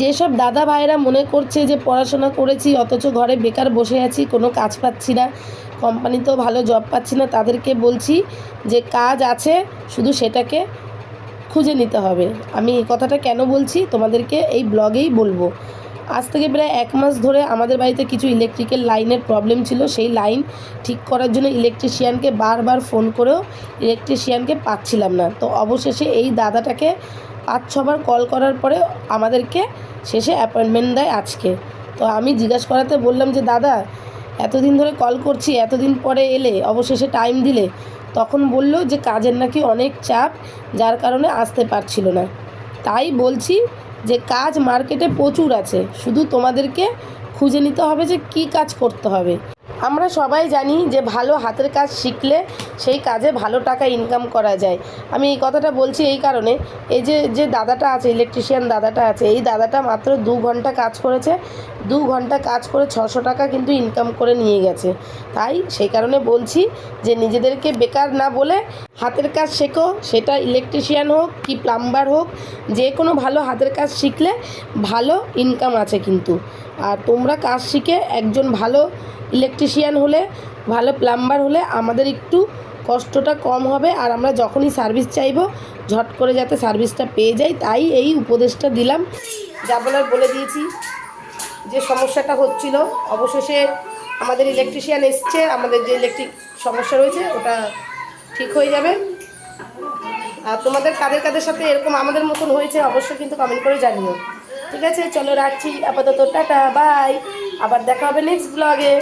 যেসব দাদা ভাইরা মনে করছে যে পড়াশোনা করেছি, অথচ ঘরে বেকার বসে আছি, কোনো কাজ পাচ্ছি না কোম্পানিতেও ভালো জব পাচ্ছি না, তাদেরকে বলছি যে কাজ আছে, শুধু সেটাকে খুঁজে নিতে হবে। আমি এই কথাটা কেন বলছি? তোমাদেরকে এই ব্লগেই বলব। আজ থেকে প্রায় এক মাস ধরে আমাদের বাড়িতে কিছু ইলেকট্রিক্যাল লাইনের প্রবলেম ছিল। সেই লাইন ঠিক করার জন্য ইলেকট্রিশিয়ানকে বারবার ফোন করেও ইলেকট্রিশিয়ানকে পাচ্ছিলাম না। তো অবশেষে এই দাদাটাকে পাঁচ, ছবার কল করার পরে আমাদেরকে শেষে অ্যাপয়েন্টমেন্ট দেয় আজকে। তো আমি জিজ্ঞাসা করাতে বললাম যে, দাদা, এতদিন ধরে কল করছি, এতদিন পরে এলে, অবশেষে টাইম দিলে? তখন বলল যে, কাজের নাকি অনেক চাপ, যার কারণে আসতে পারছিল না। তাই বলছি যে কাজ মার্কেটে প্রচুর আছে। শুধু তোমাদেরকে খুঁজে নিতে হবে যে কি কাজ করতে হবে। আমরা সবাই জানি যে ভালো হাতের কাজ শিখলে সেই কাজে ভালো টাকা ইনকাম করা যায়। আমি এই কথাটা বলছি এই কারণে, এই যে যে দাদাটা আছে ইলেকট্রিশিয়ান দাদাটা আছে, এই দাদাটা মাত্র দু ঘণ্টা কাজ করেছে। দু ঘণ্টা কাজ করে ছশো টাকা কিন্তু ইনকাম করে নিয়ে গেছে। তাই সেই কারণে বলছি যে নিজেদেরকে বেকার না বলে হাতের কাজ শেখো, সেটা ইলেকট্রিশিয়ান হোক কি প্লাম্বার হোক, যে কোনো ভালো হাতের কাজ শিখলে ভালো ইনকাম আছে কিন্তু। আর তোমরা কাজ শিখে একজন ভালো ইলেকট্রিশিয়ান হলে, ভালো প্লাম্বার হলে আমাদের একটু কষ্টটা কম হবে। আর আমরা যখনই সার্ভিস চাইব, ঝট করে যাতে সার্ভিসটা পেয়ে যাই, তাই এই উপদেশটা দিলাম। যা বলার বলে দিয়েছি যে সমস্যাটা হচ্ছিল, অবশেষে আমাদের ইলেকট্রিশিয়ান এসছে, আমাদের যে ইলেকট্রিক সমস্যা রয়েছে, ওটা ঠিক হয়ে যাবে। তোমাদের কাদের কাদের সাথে এরকম আমাদের মতন হয়েছে অবশ্যই কিন্তু কমেন্ট করে জানিও। ঠিক আছে? চলো রাখছি। আপাতত টাটা বাই আবার দেখা হবে নেক্সট ব্লগে